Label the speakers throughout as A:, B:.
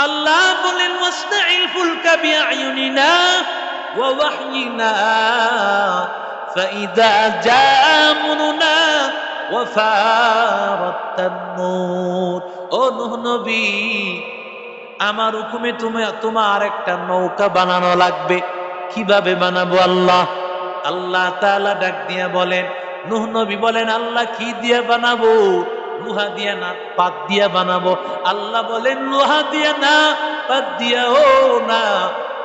A: আল্লাহ বলেন ওয়াসনাইল ফুলকা বিআয়ুনিনা ওয়া ওয়াহয়িনা فإذا جاء أمرنا وفارت النور ও নূহ নবী আমার হুকুমে তুমি তোমার একটা নৌকা বানানো লাগবে কিভাবে বানাবো আল্লাহ আল্লাহ তাআলা ডাক দিয়া বলেন নূহ নবী বলেন আল্লাহ কি দিয়ে বানাবো লোহা দিয়া না, পাত দিয়া বানাবো। আল্লাহ বলেন, লোহা দিয়া না, পাত দিয়া ও না।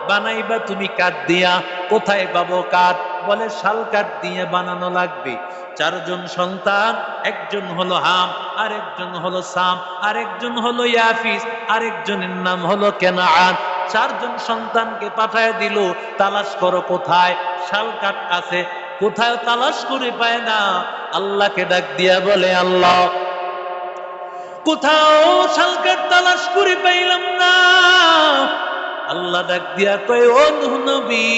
A: বানাইবা তুমি কাঠ দিয়া। কোথায় পাবো কাঠ? বলে, শাল কাঠ দিয়ে বানানো লাগবে। চারজন সন্তান, একজন হলো হাম, আরেকজন হলো সাম, আরেকজন হলো ইয়াফিস, আরেকজনের নাম হলো কেনাআন। চারজন সন্তানকে পাঠায় দিল, তালাশ করো কোথায়? শাল কাঠ আছে। কোথায় তালাশ করে পায় না? আল্লাহকে ডাক দিয়া বলে, আল্লাহ কোথাও শালকার তালাশ করে পাইলাম না। আল্লাহ ডাক দিয়া কয়, ও নবী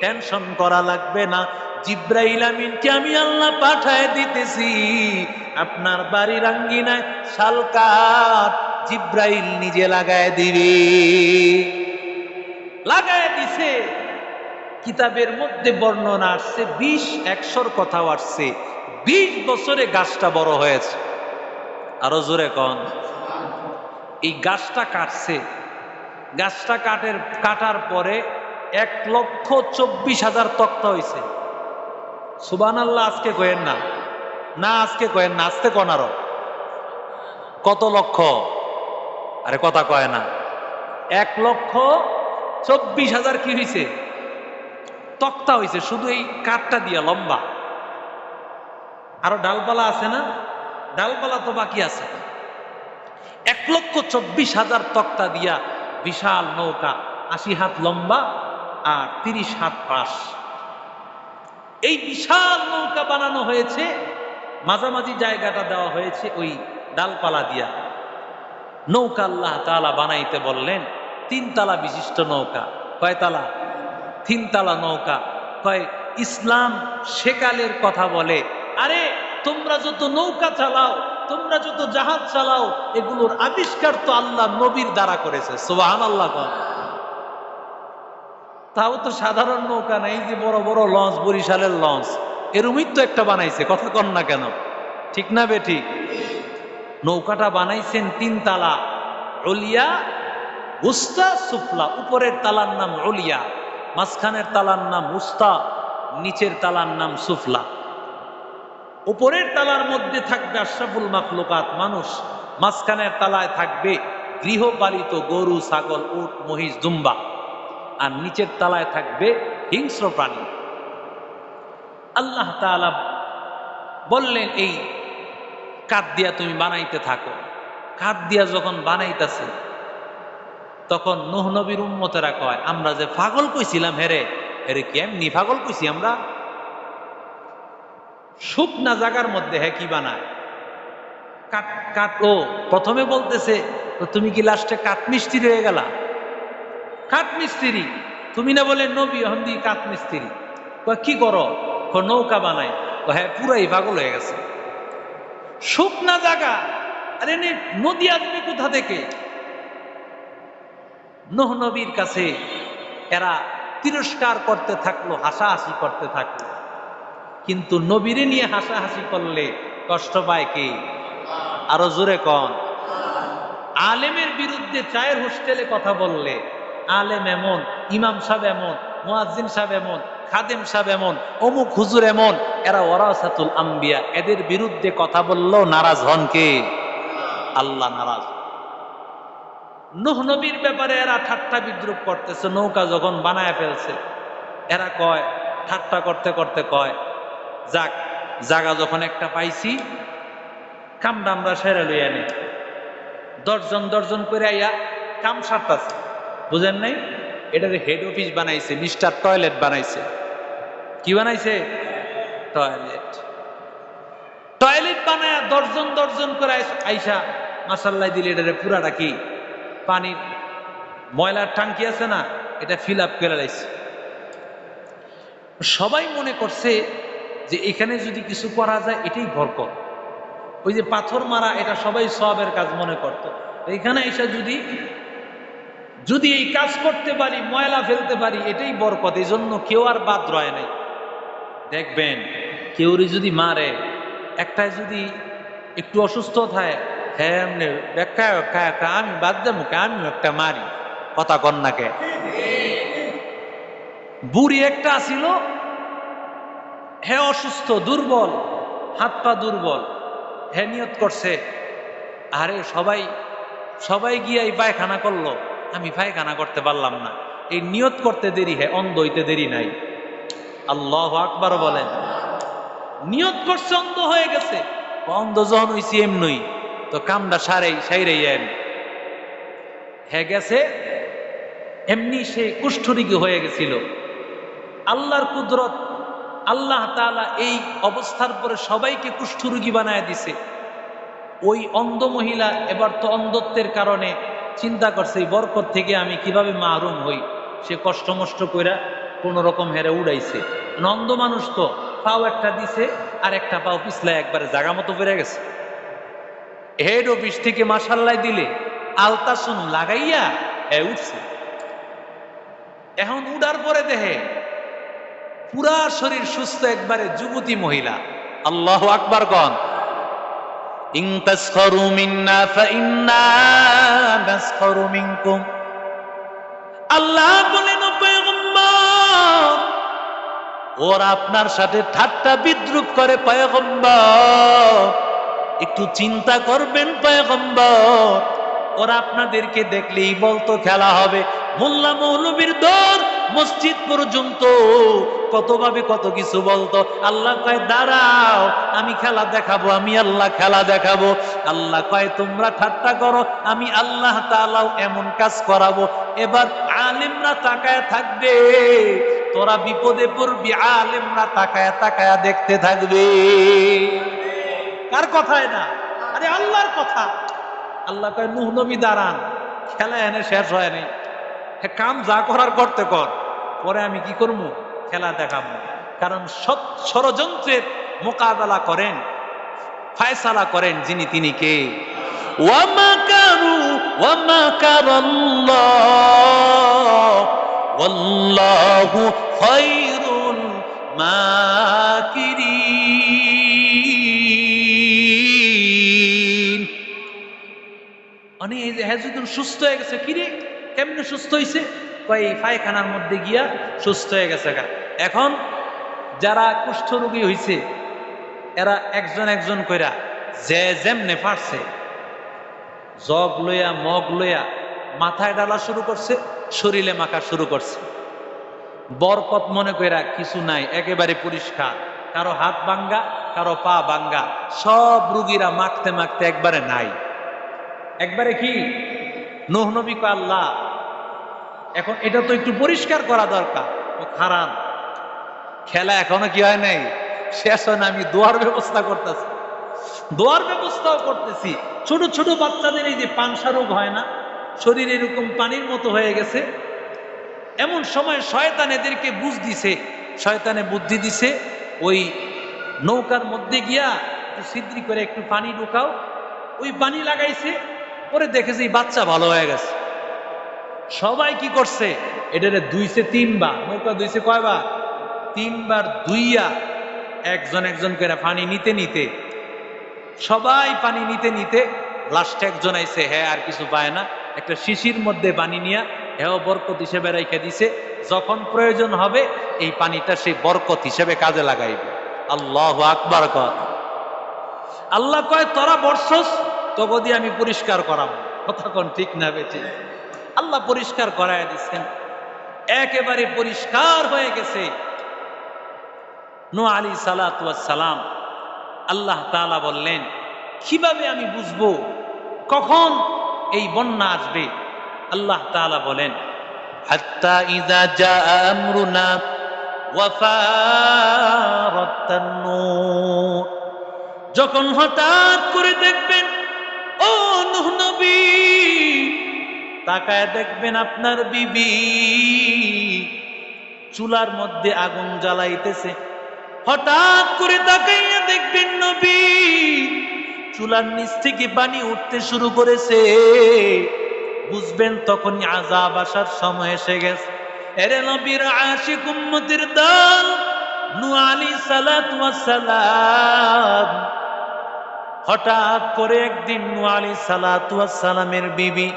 A: টেনশন করা লাগবে না। জিব্রাইল আমিনকে আমি আল্লাহ পাঠায় দিতেছি। আপনার বাড়ির আঙ্গিনায় শালকার জিব্রাইল নিজে লাগায় দিবে। লাগায় দিছে। কিতাবের মধ্যে বর্ণনা আসছে, বিশ একশোর কথাও আসছে। বিশ বছরে গাছটা বড় হয়েছে। আরও জোরে কন। এই গাছটা কাটছে। গাছটা কাটের, কাটার পরে এক লক্ষ চব্বিশ হাজার তক্তা হয়েছে সুবান আল্লাহ আজকে কয়েন না। না, আজকে কয়েন না, আজকে কন আরও। কত লক্ষ? আরে কথা কয় না। এক লক্ষ চব্বিশ হাজার কি হয়েছে তক্তা হয়েছে শুধু এই কাঠটা দিয়া লম্বা। আরও ডালপালা আছে না? ডালপালা তো বাকি আছে। এক লক্ষ চব্বিশ হাজার তক্তা দিয়া বিশাল নৌকা, আশি হাত লম্বা আর তিরিশ হাত পাশ। এই বিশাল নৌকা বানানো হয়েছে, মাঝামাঝি জায়গাটা দেওয়া হয়েছে ওই ডালপালা দিয়া। নৌকা আল্লাহ তালা বানাইতে বললেন, তিনতলা বিশিষ্ট নৌকা, কয়তালা? তিনতলা নৌকা। কয়, ইসলাম সেকালের কথা বলে, আরে তোমরা যত নৌকা চালাও, তোমরা যত জাহাজ চালাও, এগুলোর আবিষ্কার তো আল্লাহ নবীর দ্বারা করেছে। সোহান আল্লাহ তাও তো সাধারণ নৌকা নাই যে বড় বড় লঞ্চ, বরিশালের লঞ্চ, এরমই তো একটা বানাইছে, কথা কন না কেন? ঠিক না বে ঠিক নৌকাটা বানাইছেন তিন তালা অলিয়া উস্তা, সুফলা। উপরের তালার নাম অলিয়া মাঝখানের তালার নাম উস্তা, নিচের তালার নাম সুফলা। উপরের তালার মধ্যে থাকবে আশরাফুল মাখলুকাত, মানুষ মাঝখানের তালায় থাকবে গৃহপালিত গরু, ছাগল, উট, মহিষ দুম্বা আর নিচের তালায় থাকবে হিংস্র প্রাণী। আল্লাহ তাআলা বললেন, এই কাঠ দিয়া তুমি বানাইতে থাকো। কাঠ দিয়া যখন বানাইতেছে, তখন নুহ নবীর উম্মতেরা কয়, আমরা যে পাগল কইছিলাম, হেরে হেরে কেমনি পাগল কইছি আমরা? শুকনা জায়গার মধ্যে হ্যাঁ কি বানায়? কাঠ কাঠ ও, প্রথমে বলতেছে, তো তুমি কি লাস্টে কাঠ মিস্ত্রি হয়ে গেলা? কাঠ মিস্ত্রি। তুমি না বলে, নবী হন্দি কাঠ মিস্ত্রি। কি করো? নৌকা বানাই। হ্যাঁ পুরাই পাগল হয়ে গেছে। শুকনা জায়গা আরে নদী আসবে কোথা থেকে? নোহ নবীর কাছে এরা তিরস্কার করতে থাকল, হাসাহাসি করতে থাকল। কিন্তু নবীরে নিয়ে হাসাহাসি করলে কষ্ট পায় কে? আরও জোরে কন। আলেমের বিরুদ্ধে চায়ের হোস্টেলে কথা বললে আলেম এমন, ইমাম সাহেব এমন, মুয়াজ্জিন সাহেব এমন, খাদেম সাহেব এমন, অমুক হুজুর এমন, এরা ওরাসাতুল আম্বিয়া, এদের বিরুদ্ধে কথা বললেও নারাজ হন কে? আল্লাহ নারাজ। নুহ নবীর ব্যাপারে এরা ঠাট্টা বিদ্রুপ করতেছে, নৌকা যখন বানায় ফেলছে, এরা কয়, ঠাট্টা করতে করতে কয় যাক জাগা যখন একটা পাইছি কামটা আমরা সেরে লইয়া নি। দশজন দশজন করে আইয়া কাম সারতাছে। বুঝেন নাই? এটার হেড অফিস বানাইছে মিস্টার টয়লেট বানাইছে। কি বানাইছে? টয়লেট টয়লেট বানায় দশজন দশজন করে আইসা মাসাল্লাই দিলে এটারে পুরাটা কি? পানির ময়লার টাঙ্কি আছে না? এটা ফিল আপ করে লাইছে। সবাই মনে করছে যে এখানে যদি কিছু করা যায়, এটাই বরকত। ওই যে পাথর মারা, এটা সবাই সবের কাজ মনে করত। এখানে এসে যদি যদি এই কাজ করতে পারি, ময়লা ফেলতে পারি, এটাই বরকত। এই জন্য কেউ আর বাদ রয় নাই। দেখবেন, কেউরি যদি মারে, একটাই যদি একটু অসুস্থ থাকে হ্যাঁ একটা আমি বাদ যাব আমি একটা মারি। কথা কন্যাকে বুড়ি একটা আসিল হ্যাঁ অসুস্থ, দুর্বল, হাত পা দুর্বল হ্যাঁ নিয়ত করছে, আরে সবাই সবাই গিয়ে এই পায়খানা করল, আমি পায়খানা করতে পারলাম না। এই নিয়ত করতে দেরি হ্যাঁ অন্ধ হইতে দেরি নাই। আল্লাহ আকবার বলেন। নিয়ত করছে, অন্ধ হয়ে গেছে। অন্ধ যখন হইছি এমনই, তো কামটা সারাই, সাইরাই এম হ্যাঁ গেছে, এমনি সে কুষ্ঠরিগি হয়ে গেছিল। আল্লাহর কুদরত আল্লাহ তাআলা এই অবস্থার পরে সবাইকে কুষ্ঠরোগী বানায় দিছে। ওই অন্ধ মহিলা এবার তো অন্ধত্বের কারণে চিন্তা করছে, এই বরকত থেকে আমি কীভাবে মাহরুম হই? সে কষ্ট মষ্ট কইরা কোন রকম হেরে উড়াইছে। নন্দ মানুষ তো, পাও একটা দিছে আর একটা পাও পিছলায় একবারে জাগা মতো বেড়ে গেছে। হেড অফিস থেকে মাসাল্লাই দিলে আলতাসন লাগাইয়া এ উঠছে। এখন উড়ার পরে দেহে পুরা শরীর সুস্থ একবারে যুবতী মহিলা। আল্লাহ আকবার নাসখারু আল্লাহ বলেন ওরা আপনার সাথে ঠাট্টা বিদ্রুপ করে পয়গম্বর। একটু চিন্তা করবেন পয়গম্বর। ওরা আপনাদেরকে দেখলেই বলতো খেলা হবে। মোল্লা মৌলবীর দর মসজিদ পর্যন্ত। কতভাবে কত কিছু বলতো? আল্লাহ কয় দাঁড়াও আমি খেলা দেখাবো আমি আল্লাহ খেলা দেখাবো। আল্লাহ কয় তোমরা ঠাট্টা করো আমি আল্লাহ তাআলাও এমন কাজ করাবো। এবার আলিমরা তাকায় থাকবে। তোরা বিপদে পড়বি আলিমরা তাকায় তাকায় দেখতে থাকবে। কার কথা এটা? আরে আল্লাহর কথা। আল্লাহ কয় নুহ নবী দাঁড়ান খেলা এনে শেষ হ্যাঁ, কাম যা করার করতে কর। পরে আমি কি করব? খেলা দেখাবো। কারণ সৎ ষড়যন্ত্রের মোকাবেলা করেন ফায়সালা করেন যিনি তিনি কে? ওয়ামাকারু ওয়ামাকারাল্লাহ ওয়াল্লাহু খায়রুল মাকিরিন। মানে এই যে সুস্থ হয়ে গেছে কিরে কেমনে সুস্থ হয়েছে কয়, এই পায়খানার মধ্যে গিয়া সুস্থ হয়ে গেছে গা। এখন যারা কুষ্ঠ রোগী হয়েছে এরা একজন একজন কইরা যে যেমনে পারছে, জগ লইয়া, মগ লইয়া মাথায় ডালা শুরু করছে, শরীরে মাখা শুরু করছে। বরকত মনে কইরা কিছু নাই, একেবারে পরিষ্কার। কারও হাত বাঙ্গা কারও পা বাঙ্গা সব রুগীরা মাখতে মাখতে একবারে নাই। একবারে কি? নবী আল্লাহ এখন এটা তো একটু পরিষ্কার করা দরকার। ও খারাপ খেলা এখনও কি হয় নাই? শেষ হয় না, আমি দোয়ার ব্যবস্থা করতেছি। দোয়ার ব্যবস্থাও করতেছি। ছোট ছোট বাচ্চাদের এই যে পাংসা রোগ হয় না, শরীর এরকম পানির মতো হয়ে গেছে। এমন সময় শয়তান এদেরকে বুঝ দিছে, শয়তানে বুদ্ধি দিছে, ওই নৌকার মধ্যে গিয়া একটু সিদ্রি করে একটু পানি ঢুকাও। ওই পানি লাগাইছে, পরে দেখেছে এই বাচ্চা ভালো হয়ে গেছে। সবাই কি করছে? এটারে দুইছে তিনবার। নৌকা দুইছে কয়বার? তিনবার দুইয়া একজন একজন করে পানি নিতে নিতে, সবাই পানি নিতে নিতে লাস্টে একজন আইছে হ্যাঁ আর কিছু পায় না। একটা শিশির মধ্যে পানি নিয়া হ্যাঁ বরকত হিসেবে রেখে দিছে। যখন প্রয়োজন হবে, এই পানিটা সেই বরকত হিসেবে কাজে লাগাইবে। আল্লাহ আকবার আল্লাহ কয়, তোরা বর্ষস, তোকে দিয়ে আমি পরিষ্কার করাবো। কথা কোন ঠিক না বেঁচে আল্লাহ পরিষ্কার করায় দিচ্ছেন। একেবারে পরিষ্কার হয়ে গেছে। নো আলী সালাম আল্লাহ তাআলা বললেন কীভাবে আমি বুঝব কখন এই বন্যা আসবে? আল্লাহ তাআলা বলেন হাত্তা আমরুনা যখন হঠাৎ করে দেখবেন ও নূহ নবী তাকায় দেখবেন আপনার বিবি চুলার মধ্যে আগুন জ্বালাইতেছে। হঠাৎ করে তাকাইয়া দেখবেন নবী, চুলার নিচ থেকে পানি উঠতে শুরু করেছে। বুঝবেন তখনই আজাব আসার সময় এসে গেছে। এরে নবীর আশিক উম্মতের দল নু আলী সালাত সালাম হঠাৎ করে একদিন নু আলী সালাত সালামের বিবি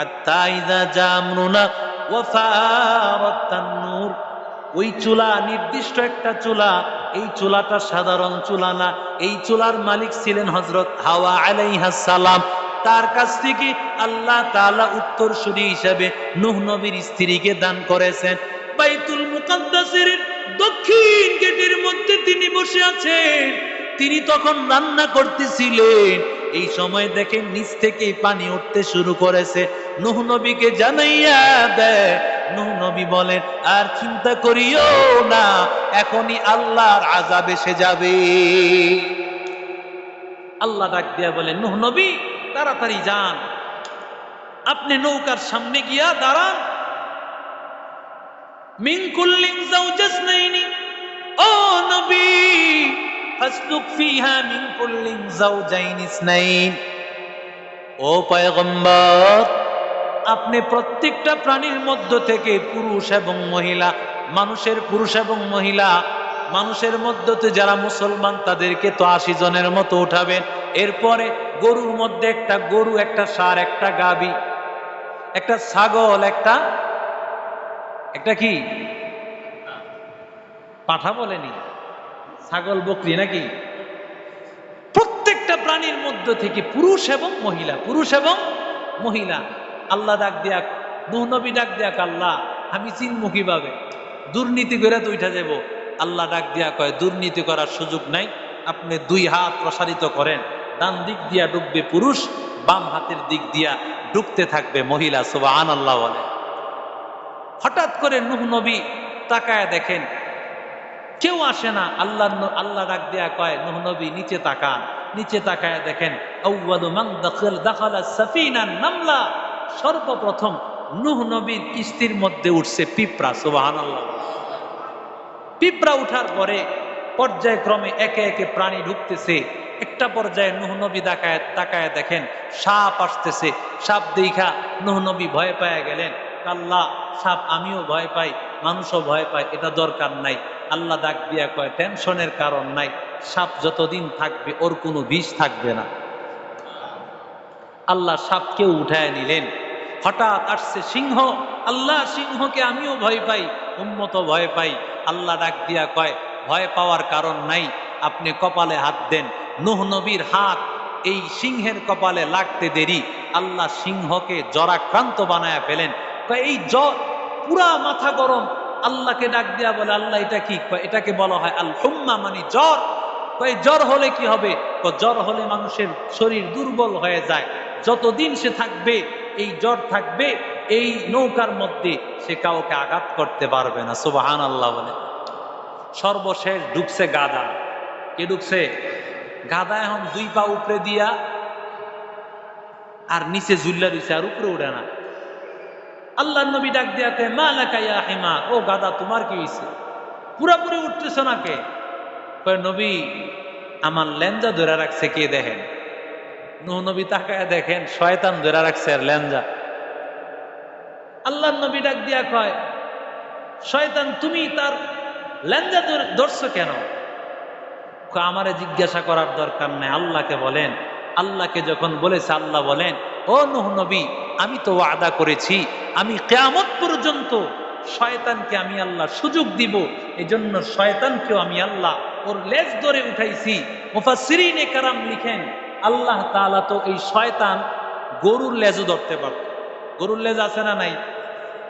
A: হাত্তা ইযা জামরুনা ওয়া ফারাত তান্নুর ওই চুলা, নির্দিষ্ট একটা চুলা, এই চুলাটা সাধারণ চুলা না। এই চুলার মালিক ছিলেন হজরত হাওয়া সালাম। তার কাছ থেকে আল্লাহ তাআলা উত্তরসূরি হিসাবে নূহ নবীর স্ত্রীকে দান করেছেন। বাইতুল মুকাদ্দাসের দক্ষিণ গেটের মধ্যে তিনি বসে আছেন। তিনি তখন রান্না করতেছিলেন। এই সময় দেখে নিচ থেকে পানি উঠতে শুরু করেছে। নূহ নবীকে জানাইয়া দেয়, নূহ নবী বলেন, আর চিন্তা করিও না, এখনই আল্লাহর আজাব এসে যাবে। আল্লাহ ডাক দিয়া বলেন নূহ নবী, তাড়াতাড়ি যান। আপনি নৌকার সামনে গিয়া দাঁড়ান। কুল্লিন যাওজাসনাইনি ও নবী ফাসলুক ফিহা মিন কুল্লিন যাওজাইন ইসনাইন। ও পয়গম্বর, আপনি প্রত্যেকটা প্রাণীর মধ্য থেকে পুরুষ এবং মহিলা, মানুষের পুরুষ এবং মহিলা, মানুষের মধ্যতে যারা মুসলমান, তাদেরকে তো আশি জনের মতো উঠাবেন। এরপরে গরুর মধ্যে একটা গরু, একটা সার একটা গাবি, একটা ছাগল, একটা একটা কি? পাঠা বলেনি। ছাগল, বকরি নাকি? প্রত্যেকটা প্রাণীর মধ্য থেকে পুরুষ এবং মহিলা, পুরুষ এবং মহিলা। আল্লাহ ডাক দিয়া নবী ডাক দিয়া আল্লাহ, আমি চিনমু কীভাবে? দুর্নীতি করে তো উঠা যাব। আল্লাহ ডাক দিয়া কয়, দুর্নীতি করার সুযোগ নাই, আপনি দুই হাত প্রসারিত করেন। ডান দিক দিয়া ডুববে পুরুষ, বাম হাতের দিক দিয়া ডুবতে থাকবে মহিলা সুবাহ আল্লাহ বলে। হঠাৎ করে নুহ নবী তাকায় দেখেন কেউ আসে না। আল্লাহ আল্লাহ ডাক দেয়া কয়, নুহ নবী, নিচে তাকান। নিচে তাকায় দেখেন নামলা। সর্বপ্রথম নুহ নবীর কিস্তির মধ্যে উঠছে পিঁপড়া, সুবহানাল্লাহ। পিঁপড়া উঠার পরে পর্যায়ক্রমে একে একে প্রাণী ঢুকতেছে। একটা পর্যায়ে নুহ নবী তাকায় তাকায় দেখেন, সাপ আসতেছে। সাপ দেখা নুহ নবী ভয় পায় গেলেন, আল্লাহ, সাপ আমিও ভয় পাই, মানুষও ভয় পায়, এটা দরকার নাই। আল্লাহ ডাক দিয়া কয়, টেনশনের কারণ নাই, সাপ যতদিন থাকবে, ওর কোনো বিষ থাকবে না। আল্লাহ সাপকেও উঠায় নিলেন। হঠাৎ আসছে সিংহ, আল্লাহ, সিংহকে আমিও ভয় পাই উম্মত ভয় পাই। আল্লাহ ডাক দিয়া কয়, ভয় পাওয়ার কারণ নাই, আপনি কপালে হাত দেন। নুহ নবীর হাত এই সিংহের কপালে লাগতে দেরি। আল্লাহ সিংহকে জরাক্রান্ত বানায় ফেলেন। এই জ্বর পুরা মাথা গরম আল্লাহকে ডাক দিয়া বলে, আল্লাহ, এটা কি? এটাকে বলা হয় আল হুম্মা মানে জ্বর। কয়, জ্বর হলে কি হবে? জ্বর হলে মানুষের শরীর দুর্বল হয়ে যায়। যতদিন সে থাকবে, এই জ্বর থাকবে, এই নৌকার মধ্যে সে কাউকে আঘাত করতে পারবে না। সুবাহান আল্লাহ বলে। সর্বশেষ ঢুকছে গাদা কে ঢুকছে গাদা এখন দুই পা উপরে দিয়া আর নিচে জুল্লা দিছে আর উপরে উঠে না। আল্লাহ নবী ডাক দিয়া কে মা লাকাইয়া হেমা? ও গাদা, তোমার কি হয়েছে পুরাপুরি উঠতেছ না কে? নবী, আমার লেঞ্জা ধরে রাখছে কে দেখেন? নবী, তাকায় দেখেন, শয়তান ধরে রাখছে আর লেঞ্জা আল্লাহ নবী ডাক দিয়া কয়, শয়তান, তুমি তার লেঞ্জা ধর- ধরছো কেন? আমারে জিজ্ঞাসা করার দরকার নাই, আল্লাহকে বলেন। আল্লাহকে যখন বলেছে, আল্লাহ বলেন, ও নুহ নবী আমি তো ওয়াদা করেছি, আমি কেয়ামত পর্যন্ত শয়তানকে আমি আল্লাহ সুযোগ দিব এই জন্য শয়তানকেও আমি আল্লাহ ওর লেজ ধরে উঠাইছি। মুফাসসিরিনে কারাম লিখেন, আল্লাহ তালা তো এই শয়তান গরুর লেজও ধরতে পারত। গরুর লেজ আছে না নাই?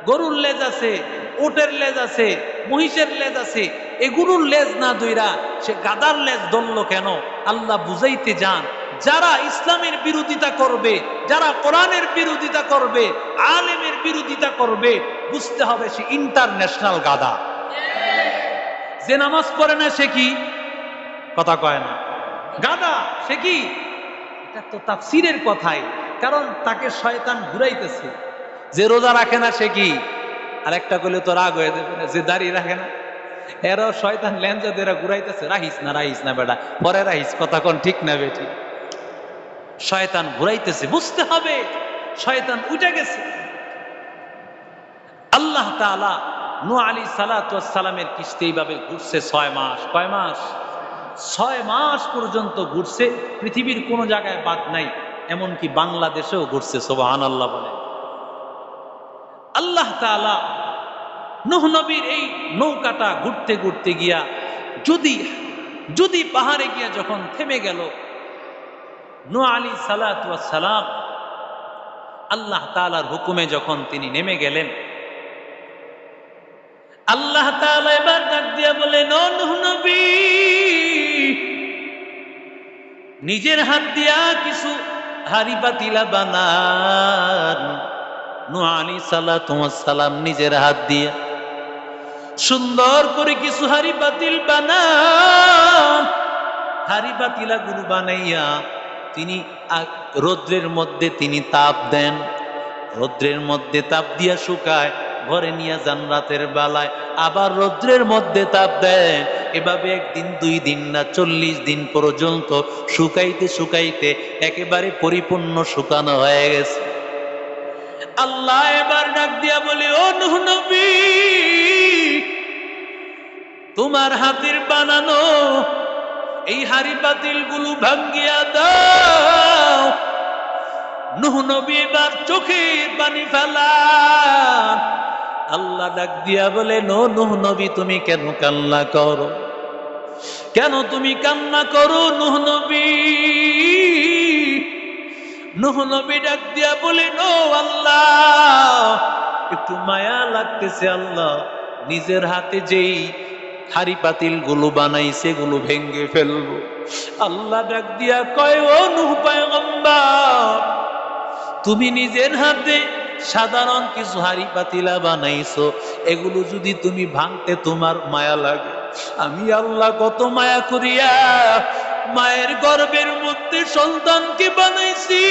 A: গরুর লেজ আছে ওটের লেজ আছে, মহিষের লেজ আছে, এগুলোর লেজ না দইরা সে গাদার লেজ ধরল কেন? আল্লাহ বুঝাইতে যান যারা ইসলামের বিরোধিতা করবে, যারা কোরআনের বিরোধিতা করবে, আলেমের বিরোধিতা করবে, বুঝতে হবে সে ইন্টারন্যাশনাল গাদা। যে নামাজ পড়ে না, সে কি? কথা কয় না। গাদা, সে কি? এটা তো তাফসিরের কথাই, কারণ তাকে শয়তান ঘুরাইতেছে। যে রোজা রাখে না, সে কি? আর একটা করলে তো রাগ হয়ে যাবে না, যে দাঁড়িয়ে রাখে না। এরাও শয়তান লেঞ্জা দেরা ঘুরাইতেছে, রাহিস না রাহিস না বেটা, পরে রাহিস, কথা কোন ঠিক না বেটি। শয়তান ঘুরাইতেছে, বুঝতে হবে, শয়তান উঠে গেছে। আল্লাহ তাআলা নু আলী সালামের কিস্তি এইভাবে ঘুরছে ছয় মাস, কয় মাস? ছয় মাস পর্যন্ত ঘুরছে, পৃথিবীর কোনো জায়গায় বাদ নাই, এমনকি বাংলাদেশেও ঘুরছে সোবাহান আল্লাহ বলে। আল্লাহ তাআলা নূহ নবীর এই নৌকাটা ঘুরতে ঘুরতে গিয়া যদি যদি পাহাড়ে গিয়া যখন থেমে গেল নূহ আলী সালাম আল্লাহ তালার হুকুমে যখন তিনি নেমে গেলেন, আল্লাহ এবার ডাক দিয়া বলে নবী, নিজের হাত দিয়া কিছু হাড়ি পাতিলা বানান। নূহ আলী সালাম নিজের হাত দিয়া সুন্দর করে কিছু হাড়ি পাতিল বানান। হাড়ি পাতিলা গুরু বানাইয়া তিনি রৌদ্রের মধ্যে তিনি তাপ দেন। রৌদ্রের মধ্যে তাপ দিয়া শুকায়, ঘরে নিয়ে যান রাতের বেলায়। আবার রৌদ্রের মধ্যে তাপ দেন এভাবে একদিন, দুই দিন না চল্লিশ দিন পর্যন্ত শুকাইতে শুকাইতে একেবারে পরিপূর্ণ শুকানো হয়ে গেছে। আল্লাহ এবার ডাক দিয়া বলে, ও নবী, তোমার হাতের বানানো এই হাড়ি পাতিলগুলো ভাঙ্গিয়া দাও। নুহ নবী এবার চোখের পানি ফেলা আল্লাহ ডাক দিয়া বলে, নো নুহ নবী, তুমি কেন কান্না করো? কেন তুমি কান্না করো নুহ নবী? নুহ নবী ডাক দিয়া বলে, নো আল্লাহ, একটু মায়া লাগতেছে আল্লাহ। নিজের হাতে যেই হাড়ি পাতিলগুলো বানাই সেগুলো ভেঙ্গে ফেলব। আল্লাহ ডাক দিয়া কয়, ও তুমি নিজের হাতে সাধারণ কিছু হাড়ি পাতিলা বানাইছো, এগুলো যদি তুমি ভাঙতে তোমার মায়া লাগে। আমি আল্লাহ কত মায়া করিয়া মায়ের গর্ভের মধ্যে সন্তানকে বানাইছি।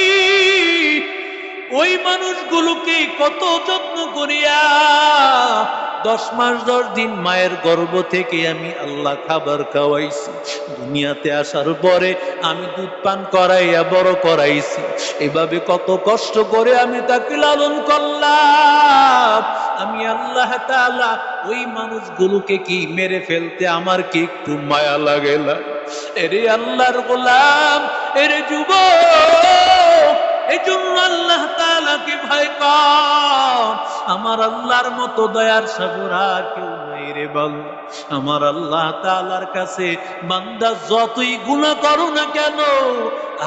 A: ওই মানুষগুলোকে কত যত্ন করিয়া দশ মাস, দশ দিন মায়ের গর্ভ থেকে আমি আল্লাহ খাবার খাওয়াইছি। দুনিয়াতে আসার পরে আমি দুধ পান করাইয়া বড় করাইছি। এভাবে কত কষ্ট করে আমি তাকে লালন করলাম। আমি আল্লাহ তাআলা ওই মানুষগুলোকে কি মেরে ফেলতে আমার কি একটু মায়া লাগে না? এরে আল্লাহর গোলাম, এরে যুবক এই জন্য আল্লাহ তাআলাকে ভয় কর আমার আল্লাহর মতো দয়ার সাগর আর কেউ নাই রে বল। আমার আল্লাহ তালার কাছে বান্দা যতই গুণা করো না কেন,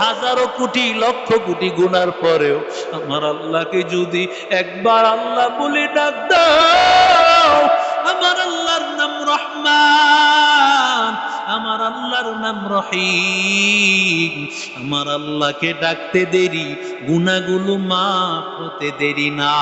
A: হাজারো কোটি, লক্ষ কোটি গুনার পরেও আমার আল্লাহকে যদি একবার আল্লাহ বলে ডাক দাও, আমার আল্লাহর নাম রহমান। আমার আল্লাহর নাম রহিম। আমার আল্লাহকে ডাকতে দেরি গুনাগুলো মাফ হতে দেরি না।